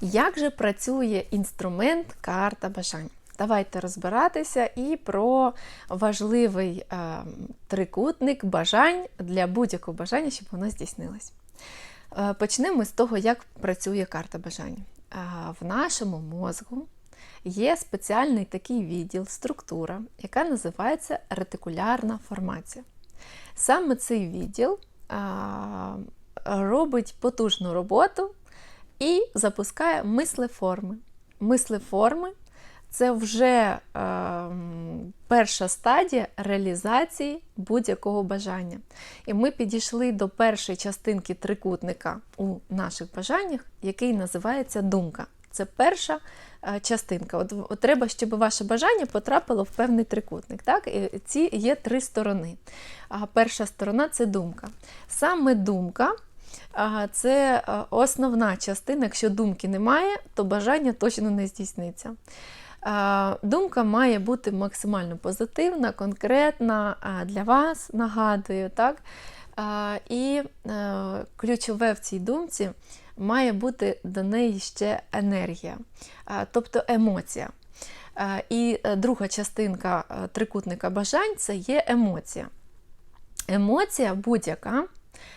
Як же працює інструмент карта бажань? Давайте розбиратися і про важливий е, трикутник бажань для будь-якого бажання, щоб воно здійснилось. Е, почнемо з того, як працює карта бажань. Е, в нашому мозку є спеціальний такий відділ, структура, яка називається ретикулярна формація. Саме цей відділ е, робить потужну роботу і запускає мислеформи. Мислеформи це вже е, перша стадія реалізації будь-якого бажання. І ми підійшли до першої частинки трикутника у наших бажаннях, який називається думка. Це перша е, частинка. От, от треба, щоб ваше бажання потрапило в певний трикутник. Так? І ці є три сторони. А перша сторона це думка. Саме думка. Це е, основна частина. Якщо думки немає, то бажання точно не здійсниться. Думка має бути максимально позитивна, конкретна для вас, нагадую. так? І е, ключове в цій думці має бути до неї ще енергія, тобто емоція. І е, друга частинка трикутника бажань це є емоція. Емоція будь-яка.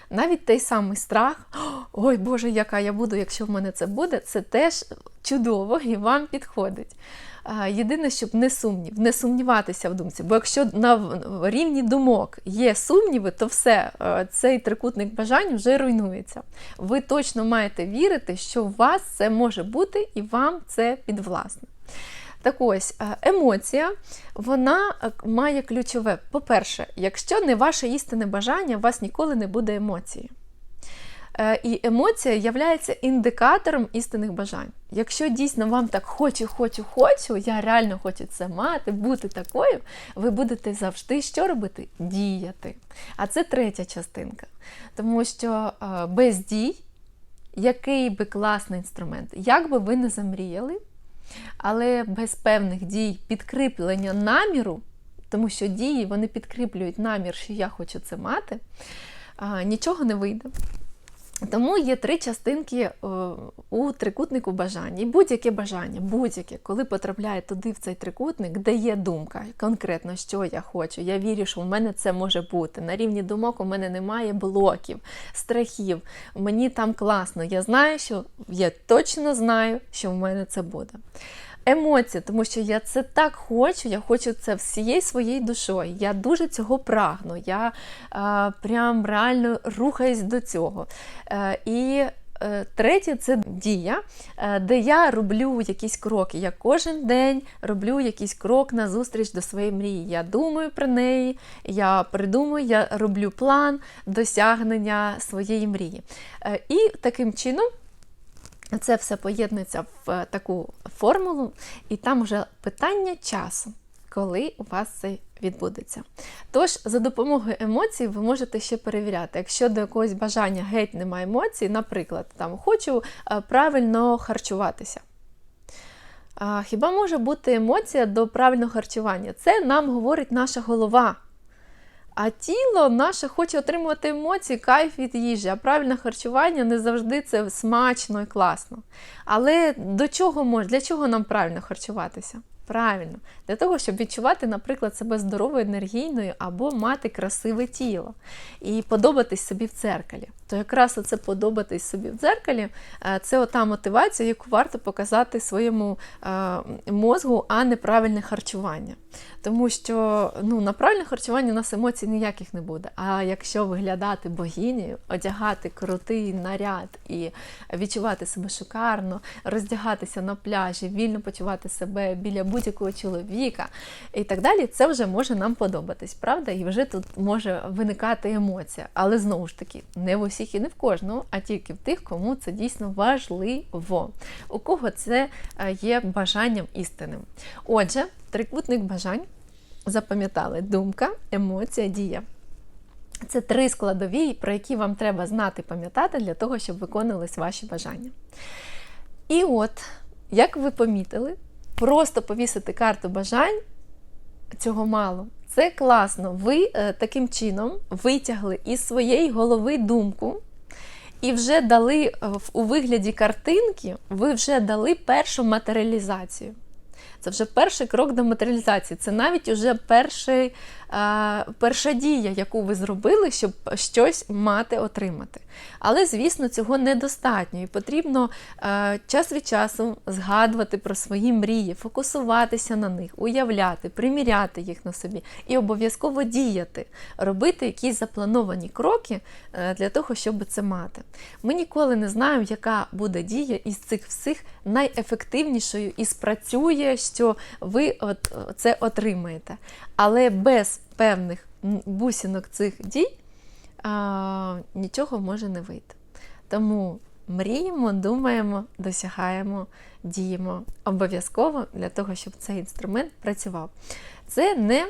Навіть той самий страх, ой Боже, яка я буду, якщо в мене це буде, це теж чудово і вам підходить. Єдине, щоб не сумнів, не сумніватися в думці. Бо якщо на рівні думок є сумніви, то все, цей трикутник бажань вже руйнується. Ви точно маєте вірити, що у вас це може бути і вам це підвласне. Так ось, емоція, вона має ключове. По-перше, якщо не ваше істинне бажання, у вас ніколи не буде емоції. Е, і емоція є індикатором істинних бажань. Якщо дійсно вам так хочу, хочу, хочу, я реально хочу це мати, бути такою, ви будете завжди що робити? Діяти. А це третя частинка. Тому що е, без дій, який би класний інструмент, як би ви не замріяли, але без певних дій підкріплення наміру, тому що дії вони підкріплюють намір, що я хочу це мати, нічого не вийде. Тому є три частинки е, у трикутнику бажань. І будь-яке бажання, будь-яке, коли потрапляє туди, в цей трикутник, де є думка, конкретно, що я хочу. Я вірю, що в мене це може бути. На рівні думок у мене немає блоків, страхів. Мені там класно. Я знаю, що я точно знаю, що в мене це буде емоції, тому що я це так хочу, я хочу це всією своєю душою. Я дуже цього прагну. Я а, прям реально рухаюсь до цього. Е, і е, Третє це дія, е, де я роблю якісь кроки. Я кожен день роблю якийсь крок на зустріч до своєї мрії. Я думаю про неї, я придумую, я роблю план досягнення своєї мрії. І таким чином це все поєднується в е, таку формулу, і там вже питання часу, коли у вас це відбудеться. Тож, за допомогою емоцій ви можете ще перевіряти. Якщо до якогось бажання геть немає емоцій, наприклад, там хочу е, правильно харчуватися. Хіба може бути емоція до правильного харчування? Це нам говорить наша голова. А тіло наше хоче отримувати емоції, кайф від їжі, а правильне харчування не завжди це смачно і класно. Але до чого може, для чого нам правильно харчуватися? Правильно, для того, щоб відчувати, наприклад, себе здоровою, енергійною або мати красиве тіло і подобатись собі в дзеркалі. То якраз оце подобатись собі в дзеркалі е, це ота мотивація, яку варто показати своєму е, мозгу, а не правильне харчування. Тому що ну, на правильне харчування у нас емоцій ніяких не буде. А якщо виглядати богинею, одягати крутий наряд і відчувати себе шикарно, роздягатися на пляжі, вільно почувати себе біля будь-якого чоловіка і так далі, це вже може нам подобатись, правда? І вже тут може виникати емоція. Але знову ж таки, не в усіх і не в кожного, а тільки в тих, кому це дійсно важливо, у кого це е, є бажанням істинним. Отже, трикутник бажань запам'ятали думка, емоція, дія. Це три складові, про які вам треба знати пам'ятати для того, щоб виконувались ваші бажання. І от, як ви помітили, просто повісити карту бажань цього мало. Це класно. Ви е, таким чином витягли із своєї голови думку і вже дали е, у вигляді картинки, ви вже дали першу матеріалізацію. Це вже перший крок до матеріалізації. Це навіть уже перший, перша дія, яку ви зробили, щоб щось мати, отримати. Але, звісно, цього недостатньо. І потрібно е, час від часу згадувати про свої мрії, фокусуватися на них, уявляти, приміряти їх на собі і обов'язково діяти, робити якісь заплановані кроки е, для того, щоб це мати. Ми ніколи не знаємо, яка буде дія із цих всіх найефективнішою і спрацює, що ви от, це отримаєте. Але без певних бусинок цих дій а, нічого може не вийти. Тому мріємо, думаємо, досягаємо, діємо обов'язково для того, щоб цей інструмент працював. Це не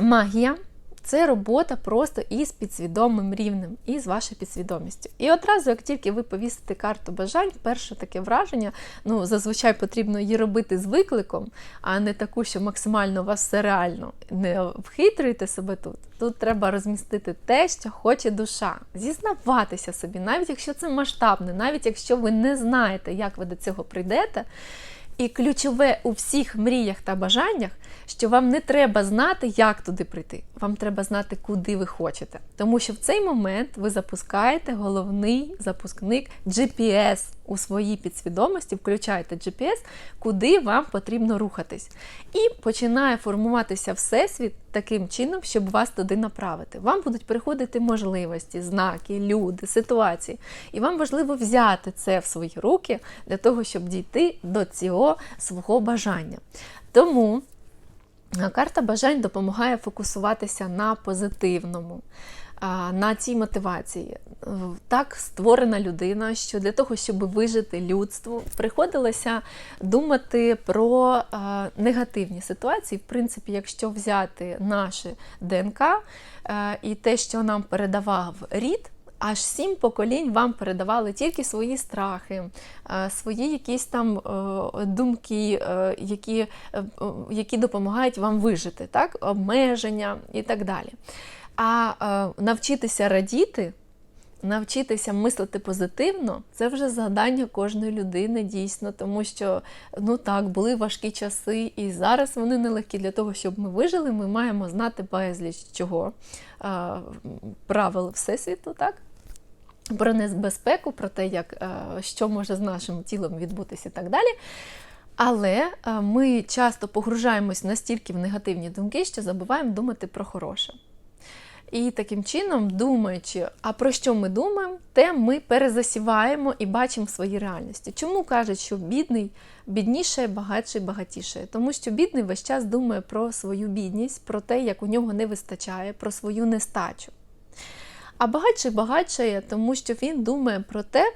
магія, це робота просто із підсвідомим рівнем, і з вашою підсвідомістю. І одразу, як тільки ви повісите карту бажань, перше таке враження, ну зазвичай потрібно її робити з викликом, а не таку, що максимально у вас все реально. Не вхитрюйте себе тут. Тут треба розмістити те, що хоче душа, зізнаватися собі, навіть якщо це масштабне, навіть якщо ви не знаєте, як ви до цього прийдете. І ключове у всіх мріях та бажаннях, що вам не треба знати, як туди прийти. Вам треба знати, куди ви хочете. Тому що в цей момент ви запускаєте головний запускник GPS у своїй підсвідомості, включаєте GPS, куди вам потрібно рухатись. І починає формуватися всесвіт таким чином, щоб вас туди направити. Вам будуть приходити можливості, знаки, люди, ситуації. І вам важливо взяти це в свої руки для того, щоб дійти до цього свого бажання. Тому карта бажань допомагає фокусуватися на позитивному. На цій мотивації так створена людина, що для того, щоб вижити людству, приходилося думати про негативні ситуації. В принципі, якщо взяти наше ДНК і те, що нам передавав рід. Аж сім поколінь вам передавали тільки свої страхи, свої якісь там е, думки, е, які, е, які допомагають вам вижити, так? обмеження і так далі. А е, навчитися радіти, навчитися мислити позитивно, це вже завдання кожної людини дійсно, тому що ну так, були важкі часи, і зараз вони нелегкі. Для того, щоб ми вижили, ми маємо знати безліч чого е, правил Всесвіту, так? Про небезпеку, про те, як, е, що може з нашим тілом відбутися і так далі. Але е, ми часто погружаємось настільки в негативні думки, що забуваємо думати про хороше. І таким чином, думаючи, а про що ми думаємо, те ми перезасіваємо і бачимо в своїй реальності. Чому кажуть, що бідний бідніше, багатший багатіше? Тому що бідний весь час думає про свою бідність, про те, як у нього не вистачає, про свою нестачу. А багатший багатшає, тому що він думає про те,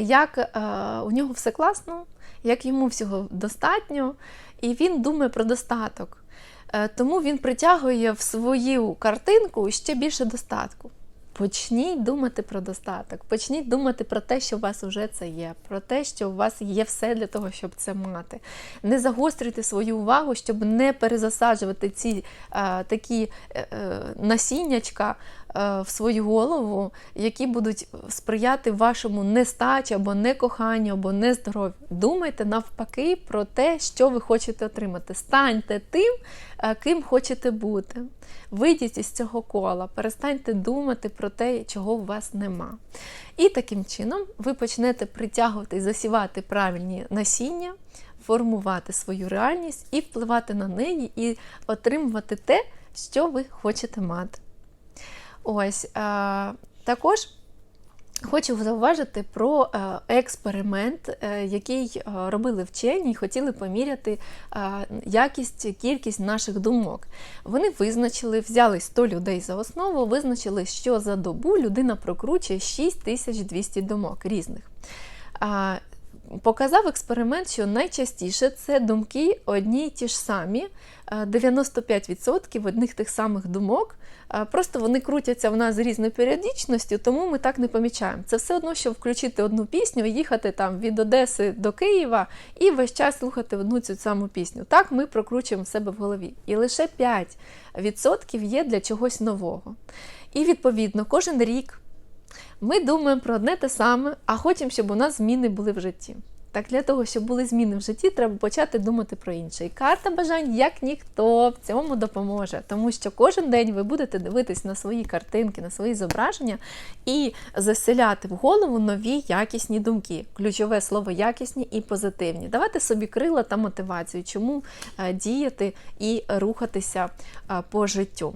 як е, у нього все класно, як йому всього достатньо, і він думає про достаток. Е, Тому він притягує в свою картинку ще більше достатку. Почніть думати про достаток, почніть думати про те, що у вас вже це є, про те, що у вас є все для того, щоб це мати. Не загострюйте свою увагу, щоб не перезасаджувати ці е, такі е, е, насіннячка в свою голову, які будуть сприяти вашому нестачі або некоханню, або нездоров'ю. Думайте навпаки про те, що ви хочете отримати. Станьте тим, е, ким хочете бути. Вийдіть із цього кола, перестаньте думати про те, чого у вас нема. І таким чином ви почнете притягувати і засівати правильні насіння, формувати свою реальність і впливати на неї, і отримувати те, що ви хочете мати. Ось а, також. Хочу зауважити про е, експеримент, е, який е, робили вчені і хотіли поміряти е, якість, кількість наших думок. Вони визначили, взяли 100 людей за основу, визначили, що за добу людина прокручує 6200 думок різних. Показав експеримент, що найчастіше це думки одні й ті ж самі, е, 95% одних тих самих думок. е, Просто вони крутяться в нас з різною періодичністю, тому ми так не помічаємо. Це все одно, що включити одну пісню, їхати там від Одеси до Києва і весь час слухати одну цю саму пісню. Так ми прокручуємо в себе в голові. І лише 5% є для чогось нового. І відповідно, кожен рік Ми думаємо про одне те саме, а хочемо, щоб у нас зміни були в житті. Так для того, щоб були зміни в житті, треба почати думати про інше. І карта бажань, як ніхто, в цьому допоможе, тому що кожен день ви будете дивитись на свої картинки, на свої зображення і заселяти в голову нові якісні думки. Ключове слово якісні і позитивні. Давати собі крила та мотивацію, чому е, діяти і рухатися е, по життю.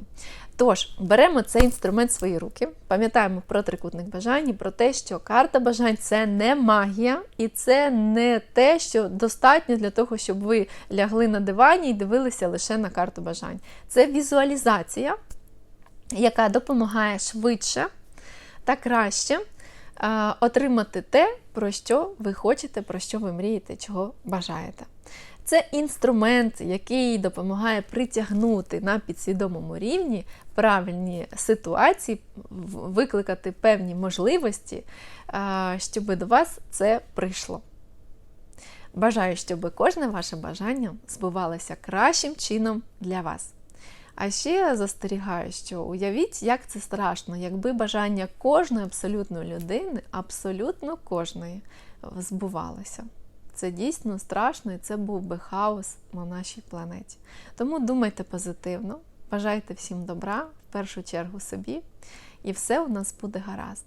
Тож, беремо цей інструмент в свої руки, пам'ятаємо про трикутник бажань і про те, що карта бажань це не магія, і це не те, що достатньо для того, щоб ви лягли на дивані і дивилися лише на карту бажань. Це візуалізація, яка допомагає швидше та краще отримати те, про що ви хочете, про що ви мрієте, чого бажаєте. Це інструмент, який допомагає притягнути на підсвідомому рівні правильні ситуації, викликати певні можливості, щоб до вас це прийшло. Бажаю, щоб кожне ваше бажання збувалося кращим чином для вас. А ще застерігаю, що уявіть, як це страшно, якби бажання кожної абсолютно людини, абсолютно кожної, збувалося. Це дійсно страшно і це був би хаос на нашій планеті. Тому думайте позитивно, бажайте всім добра, в першу чергу собі, і все у нас буде гаразд.